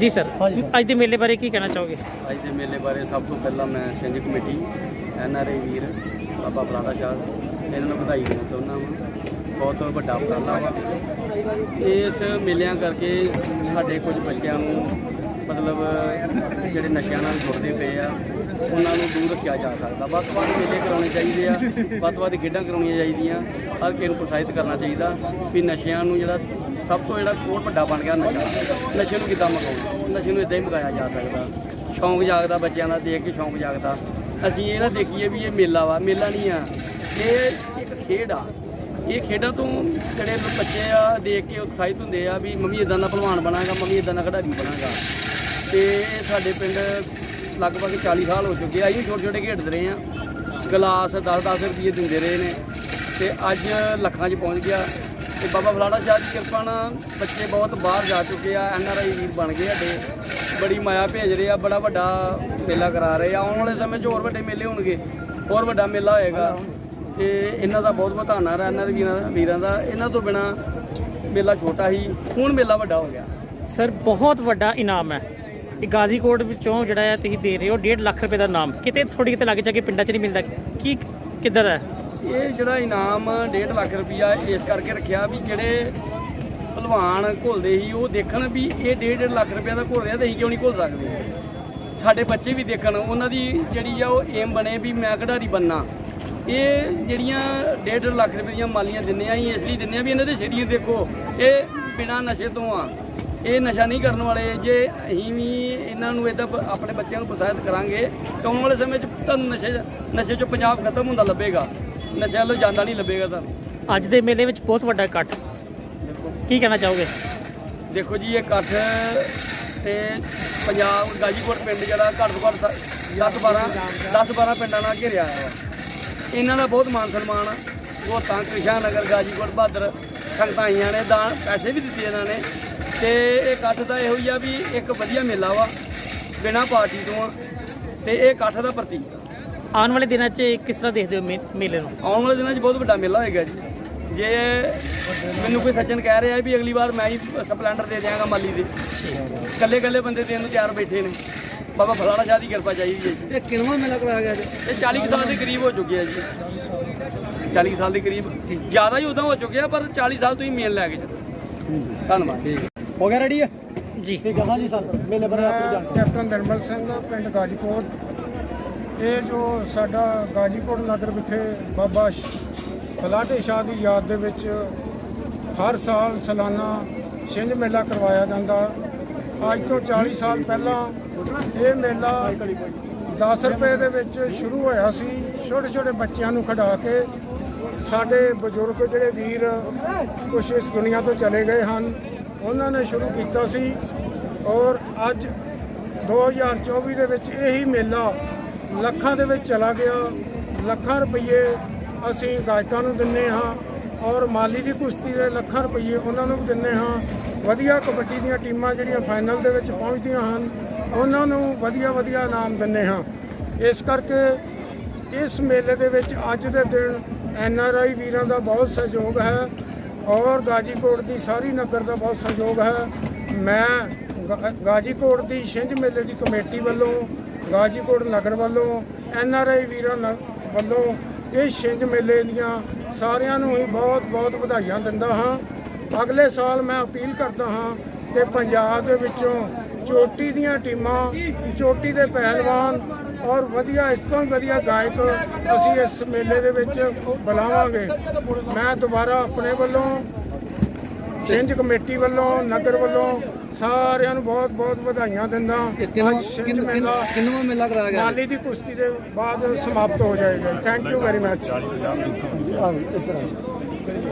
ਜੀ ਸਰ ਹਾਂਜੀ। ਅੱਜ ਦੇ ਮੇਲੇ ਬਾਰੇ ਕੀ ਕਹਿਣਾ ਚਾਹੋਗੇ? ਅੱਜ ਦੇ ਮੇਲੇ ਬਾਰੇ ਸਭ ਤੋਂ ਪਹਿਲਾਂ ਮੈਂ ਸਿੰਜ ਕਮੇਟੀ ਐਨ ਆਰ ਆਈ ਵੀਰ ਬਾਬਾ ਬਰਾੜਾ ਸ਼ਾਹ ਇਹਨਾਂ ਨੂੰ ਵਧਾਈ ਦੇਣਾ ਚਾਹੁੰਦਾ ਹਾਂ ਬਹੁਤ ਵੱਡਾ ਉਪਰਾਲਾ ਵਾ। ਇਸ ਮੇਲਿਆਂ ਕਰਕੇ ਸਾਡੇ ਕੁਝ ਬੱਚਿਆਂ ਨੂੰ ਮਤਲਬ ਜਿਹੜੇ ਨਸ਼ਿਆਂ ਨਾਲ ਜੁੜਦੇ ਪਏ ਆ ਉਹਨਾਂ ਨੂੰ ਦੂਰ ਰੱਖਿਆ ਜਾ ਸਕਦਾ। ਵੱਧ ਤੋਂ ਵੱਧ ਮੇਲੇ ਕਰਾਉਣੇ ਚਾਹੀਦੇ ਆ ਵੱਧ ਤੋਂ ਵੱਧ ਖੇਡਾਂ ਕਰਾਉਣੀਆਂ ਚਾਹੀਦੀਆਂ ਹਰ ਕਿਸੇ ਨੂੰ ਪ੍ਰੋਤਸਾਹਿਤ ਕਰਨਾ ਚਾਹੀਦਾ ਵੀ ਨਸ਼ਿਆਂ ਨੂੰ ਜਿਹੜਾ ਸਭ ਤੋਂ ਜਿਹੜਾ ਕੋਟ ਵੱਡਾ ਬਣ ਗਿਆ ਨਸ਼ਾ। ਨਸ਼ੇ ਨੂੰ ਕਿੱਦਾਂ ਮਕਾਉਣਾ ਨਸ਼ੇ ਨੂੰ ਇਦਾਂ ਹੀ ਮਕਾਇਆ ਜਾ ਸਕਦਾ। ਸ਼ੌਂਕ ਜਾਗਦਾ ਬੱਚਿਆਂ ਦਾ, ਦੇਖ ਕੇ ਸ਼ੌਂਕ ਜਾਗਦਾ। ਅਸੀਂ ਇਹ ਨਾ ਦੇਖੀਏ ਵੀ ਇਹ ਮੇਲਾ ਵਾ, ਮੇਲਾ ਨਹੀਂ ਆ। ਇਹ ਇੱਕ ਖੇਡ ਆ। ਇਹ ਖੇਡਾਂ ਤੋਂ ਜਿਹੜੇ ਬੱਚੇ ਆ, ਦੇਖ ਕੇ ਉਤਸ਼ਾਹਿਤ ਹੁੰਦੇ ਆ ਵੀ ਮੰਮੀ ਇਦਾਂ ਦਾ ਪਹਿਲਵਾਨ ਬਣਾਂਗਾ, ਮੰਮੀ ਇਦਾਂ ਦਾ ਖਿਡਾਰੀ ਬਣਾਂਗਾ। ਤੇ ਸਾਡੇ ਪਿੰਡ ਲਗਭਗ 40 ਸਾਲ ਹੋ ਚੁੱਕੇ ਆ। ਅਸੀਂ ਛੋਟੇ ਛੋਟੇ ਖੇਡਦੇ ਰਹੇ ਆ। ਗਲਾਸ 10-10 ਰੁਪਏ ਦਿੰਦੇ ਰਹੇ ਨੇ। ਤੇ ਅੱਜ ਲੱਖਾਂ 'ਚ ਪਹੁੰਚ ਗਿਆ। ਤੇ ਬਾਬਾ ਬਲਾੜਾ ਸ਼ਾਹ ਦੀ ਕਿਰਪਾ ਨਾਲ ਬੱਚੇ ਬਹੁਤ ਬਾਹਰ ਜਾ ਚੁੱਕੇ ਆ, ਐਨ ਆਰ ਆਈ ਵੀਰ ਬਣ ਗਏ ਸਾਡੇ। ਬੜੀ ਮਾਇਆ ਭੇਜ ਰਹੇ ਆ, ਬੜਾ ਵੱਡਾ ਮੇਲਾ ਕਰਾ ਰਹੇ ਆ। ਆਉਣ ਵਾਲੇ ਸਮੇਂ 'ਚ ਹੋਰ ਵੱਡੇ ਮੇਲੇ ਹੋਣਗੇ, ਹੋਰ ਵੱਡਾ ਮੇਲਾ ਹੋਏਗਾ। ਤੇ ਇਹਨਾਂ ਦਾ ਬਹੁਤ ਬਹੁਤ ਧੰਨਵਾਦ ਹੈ ਇਹਨਾਂ ਦੇ ਵੀਰਾਂ ਵੀਰਾਂ ਦਾ। ਇਹਨਾਂ ਤੋਂ ਬਿਨਾ ਮੇਲਾ ਛੋਟਾ ਸੀ ਹੁਣ ਮੇਲਾ ਵੱਡਾ ਹੋ ਗਿਆ। ਸਰ, ਬਹੁਤ ਵੱਡਾ ਇਨਾਮ ਹੈ। ਇਹ ਗਾਜ਼ੀਕੋਟ ਵਿੱਚੋਂ ਜਿਹੜਾ ਹੈ, ਤੁਸੀਂ ਦੇ ਰਹੇ ਹੋ 1.5 ਲੱਖ ਰੁਪਏ ਦਾ ਇਨਾਮ। ਕਿਤੇ ਥੋੜੀ ਕਿਤੇ ਲੱਗ ਜਾ ਕੇ ਪਿੰਡਾਂ 'ਚ ਨਹੀਂ ਮਿਲਦਾ। ਕੀ, ਕਿੱਧਰ ਹੈ? ਇਹ ਜਿਹੜਾ ਇਨਾਮ 1.5 ਲੱਖ ਰੁਪਈਆ ਇਸ ਕਰਕੇ ਰੱਖਿਆ ਵੀ ਜਿਹੜੇ ਭਲਵਾਨ ਘੁਲਦੇ ਸੀ, ਉਹ ਦੇਖਣ ਵੀ ਇਹ 1.5 ਲੱਖ ਰੁਪਇਆ ਦਾ ਘੁਲ ਰਿਹਾ ਤੇ ਅਸੀਂ ਕਿਉਂ ਨਹੀਂ ਘੁਲ ਸਕਦੇ? ਸਾਡੇ ਬੱਚੇ ਵੀ ਦੇਖਣ, ਉਹਨਾਂ ਦੀ ਜਿਹੜੀ ਆ ਉਹ ਏਮ ਬਣੇ ਵੀ ਮੈਂ ਖਿਡਾਰੀ ਬੰਨਾ ਇਹ ਜਿਹੜੀਆਂ 1.5 ਲੱਖ ਰੁਪਏ ਦੀਆਂ ਮਾਲੀਆਂ ਦਿੰਨੇ ਆ, ਅਸੀਂ ਇਸ ਲਈ ਦਿੰਨੇ ਆ ਵੀ ਇਹਨਾਂ ਦੇ ਸਰੀਰ ਦੇਖੋ, ਇਹ ਬਿਨਾ ਨਸ਼ੇ ਤੋਂ ਆ। ਇਹ ਨਸ਼ਾ ਨਹੀਂ ਕਰਨ ਵਾਲੇ, ਜੇ ਅਸੀਂ ਵੀ ਇਹਨਾਂ ਨੂੰ ਇਦਾਂ ਆਪਣੇ ਬੱਚਿਆਂ ਨੂੰ ਪ੍ਰੋਤਸਾਹਿਤ ਕਰਾਂਗੇ, ਤਾਂ ਆਉਣ ਵਾਲੇ ਸਮੇਂ 'ਚ ਤੁਹਾਨੂੰ ਨਸ਼ੇ ਨਸ਼ੇ 'ਚੋਂ ਪੰਜਾਬ ਖਤਮ ਹੁੰਦਾ ਲੱਭੇਗਾ। ਨਸ਼ੇ ਵੱਲੋਂ ਜਾਂਦਾ ਨਹੀਂ ਲੱਭੇਗਾ ਤਾਂ। ਅੱਜ ਦੇ ਮੇਲੇ ਵਿੱਚ ਬਹੁਤ ਵੱਡਾ ਇਕੱਠ। ਕੀ ਕਹਿਣਾ ਚਾਹੋਗੇ? ਦੇਖੋ ਜੀ ਇਹ ਇਕੱਠ ਤੇ ਪੰਜਾਬ ਗਾਜੀਪੁਰ ਪਿੰਡ ਜਿਹੜਾ ਘੱਟ ਤੋਂ ਘੱਟ 10 12 10 12 ਪਿੰਡਾਂ ਨਾਲ ਘਿਰਿਆ ਹੋਇਆ ਇਹਨਾਂ ਦਾ ਬਹੁਤ ਮਾਨ ਸਨਮਾਨ ਆ। ਉਹ ਤਾਂ ਕ੍ਰਿਸ਼ਾ ਨਗਰ ਗਾਜੀਪੁਰ ਬਹਾਦਰ ਸੰਗਤਾਂ ਆਈਆਂ ਨੇ ਦਾਨ ਪੈਸੇ ਵੀ ਦਿੱਤੇ ਇਹਨਾਂ ਨੇ। ਤੇ ਇਹ ਇਕੱਠ ਦਾ ਇਹੋ ਹੀ ਆ ਵੀ ਇੱਕ ਵਧੀਆ ਮੇਲਾ ਵਾ ਬਿਨਾਂ ਪਾਰਟੀ ਤੋਂ। ਆ ਤੇ ਇਹ ਇਕੱਠ ਦਾ ਪ੍ਰਤੀਕ ਆ। ਆਉਣ ਵਾਲੇ ਦਿਨਾਂ 'ਚ ਕਿਸ ਤਰ੍ਹਾਂ ਦੇਖਦੇ ਹੋ ਮੇ- ਮੇਲੇ ਨੂੰ? ਆਉਣ ਵਾਲੇ ਦਿਨਾਂ 'ਚ ਬਹੁਤ ਵੱਡਾ ਮੇਲਾ ਹੋਏਗਾ ਜੀ। ਜੇ ਮੈਨੂੰ ਕੋਈ ਸੱਜਣ ਕਹਿ ਰਿਹਾ ਵੀ ਅਗਲੀ ਵਾਰ ਮੈਂ ਹੀ ਸਪਲੈਂਡਰ ਦੇ ਦਿਆਂਗਾ ਮਾਲੀ ਦੇ। ਕੱਲੇ ਕੱਲੇ ਬੰਦੇ ਦੇਣ ਨੂੰ ਤਿਆਰ ਬੈਠੇ ਨੇ। ਬਾਬਾ ਫਲਾਣਾ ਸ਼ਾਹ ਦੀ ਕਿਰਪਾ ਚਾਹੀਦੀ ਹੈ ਜੀ। ਇਹ ਕਿੰਨਵਾਂ ਮੇਲਾ ਕਰਾਇਆ ਗਿਆ ਜੀ? ਇਹ 40 ਕੁ ਸਾਲ ਦੇ ਕਰੀਬ ਹੋ ਚੁੱਕੇ ਆ ਜੀ। 40 ਕੁ ਸਾਲ ਦੇ ਕਰੀਬ। ਜ਼ਿਆਦਾ ਹੀ ਉਦਾਂ ਹੋ ਚੁੱਕੇ ਆ ਪਰ 40 ਸਾਲ ਤੋਂ ਹੀ ਮੇਨ ਲੈ ਕੇ ਚੱਲੋ। ਧੰਨਵਾਦ। ਹੋ ਗਿਆ ਰੈਡੀ ਹੈ ਜੀ। ਠੀਕ ਹੈ ਹਾਂਜੀ ਸਰ। ਮੇਲੇ ਬਾਰੇ ਆਪਣੀ ਜਾਣਕਾਰੀ। ਕੈਪਟਨ ਨਿਰਮਲ ਸਿੰਘ ਪਿੰਡ ਗਾਜੀਕੋਟ ਇਹ ਜੋ ਸਾਡਾ ਗਾਜੀਕੋਟ ਨਗਰ ਵਿਖੇ ਬਾਬਾ ਫਲਾਟੇ ਸ਼ਾਹ ਦੀ ਯਾਦ ਦੇ ਵਿੱਚ ਹਰ ਸਾਲ ਸਾਲਾਨਾ ਛਿੰਝ ਮੇਲਾ ਕਰਵਾਇਆ ਜਾਂਦਾ। ਅੱਜ ਤੋਂ 40 ਸਾਲ ਪਹਿਲਾਂ ਇਹ ਮੇਲਾ 10 ਰੁਪਏ ਦੇ ਵਿੱਚ ਸ਼ੁਰੂ ਹੋਇਆ ਸੀ। ਛੋਟੇ ਛੋਟੇ ਬੱਚਿਆਂ ਨੂੰ ਖਿਡਾ ਕੇ ਸਾਡੇ ਬਜ਼ੁਰਗ ਜਿਹੜੇ ਵੀਰ ਕੁਛ ਇਸ ਦੁਨੀਆ ਤੋਂ ਚਲੇ ਗਏ ਹਨ, ਉਹਨਾਂ ਨੇ ਸ਼ੁਰੂ ਕੀਤਾ ਸੀ। ਔਰ ਅੱਜ 2024 ਦੇ ਵਿੱਚ ਇਹੀ ਮੇਲਾ ਲੱਖਾਂ ਦੇ ਵਿੱਚ ਚਲਾ ਗਿਆ। ਲੱਖਾਂ ਰੁਪਏ ਅਸੀਂ ਗਾਇਕਾਂ ਨੂੰ ਦਿੰਨੇ ਹਾਂ ਔਰ ਮਾਲੀ ਦੀ ਕੁਸ਼ਤੀ ਦੇ ਲੱਖਾਂ ਰੁਪਏ ਉਹਨਾਂ ਨੂੰ ਵੀ ਦਿੰਨੇ ਹਾਂ। ਵਧੀਆ ਕਬੱਡੀ ਦੀਆਂ ਟੀਮਾਂ ਜਿਹੜੀਆਂ ਫਾਈਨਲ ਦੇ ਵਿੱਚ ਪਹੁੰਚਦੀਆਂ ਹਨ, ਉਹਨਾਂ ਨੂੰ ਵਧੀਆ ਵਧੀਆ ਇਨਾਮ ਦਿੰਨੇ ਹਾਂ। ਇਸ ਕਰਕੇ ਇਸ ਮੇਲੇ ਦੇ ਵਿੱਚ ਅੱਜ ਦੇ ਦਿਨ ਐਨ ਆਰ ਆਈ ਵੀਰਾਂ ਦਾ ਬਹੁਤ ਸਹਿਯੋਗ ਹੈ ਔਰ ਗਾਜੀਕੋਟ ਦੀ ਸਾਰੀ ਨਗਰ ਦਾ ਬਹੁਤ ਸਹਿਯੋਗ ਹੈ। ਮੈਂ ਗਾ- ਗਾਜੀਕੋਟ ਦੀ ਛਿੰਝ ਮੇਲੇ ਦੀ ਕਮੇਟੀ ਵੱਲੋਂ ਗਾਜੀਕੋਟ ਨਗਰ ਵੱਲੋਂ, ਐਨ ਆਰ ਆਈ ਵੀਰਾਂ ਨ- ਵੱਲੋਂ ਇਹ ਛਿੰਝ ਮੇਲੇ ਦੀਆਂ ਸਾਰਿਆਂ ਨੂੰ ਹੀ ਬਹੁਤ ਬਹੁਤ ਵਧਾਈਆਂ ਦਿੰਦਾ ਹਾਂ। ਅਗਲੇ ਸਾਲ ਮੈਂ ਅਪੀਲ ਕਰਦਾ ਹਾਂ ਕਿ ਪੰਜਾਬ ਦੇ ਵਿੱਚੋਂ ਚੋਟੀ ਦੀਆਂ ਟੀਮਾਂ, ਚੋਟੀ ਦੇ ਪਹਿਲਵਾਨ ਔਰ ਵਧੀਆ, ਇਸ ਤੋਂ ਵਧੀਆ ਗਾਇਕ ਅਸੀਂ ਇਸ ਮੇਲੇ ਦੇ ਵਿੱਚ ਬੁਲਾਵਾਂਗੇ। ਮੈਂ ਦੁਬਾਰਾ ਆਪਣੇ ਵੱਲੋਂ ਛਿੰਝ ਕਮੇਟੀ ਵੱਲੋਂ ਨਗਰ ਵੱਲੋਂ ਸਾਰਿਆਂ ਨੂੰ ਬਹੁਤ ਬਹੁਤ ਵਧਾਈਆਂ ਦਿੰਦਾ। ਅੱਜ ਛਿੰਝ ਮੇਲਾ ਕਿੰਨਵਾਂ ਮੇਲਾ ਕਰਾਇਆ ਗਿਆ? ਮਾਲੀ ਦੀ ਕੁਸ਼ਤੀ ਦੇ ਬਾਅਦ ਸਮਾਪਤ ਹੋ ਜਾਏਗਾ। Thank you very much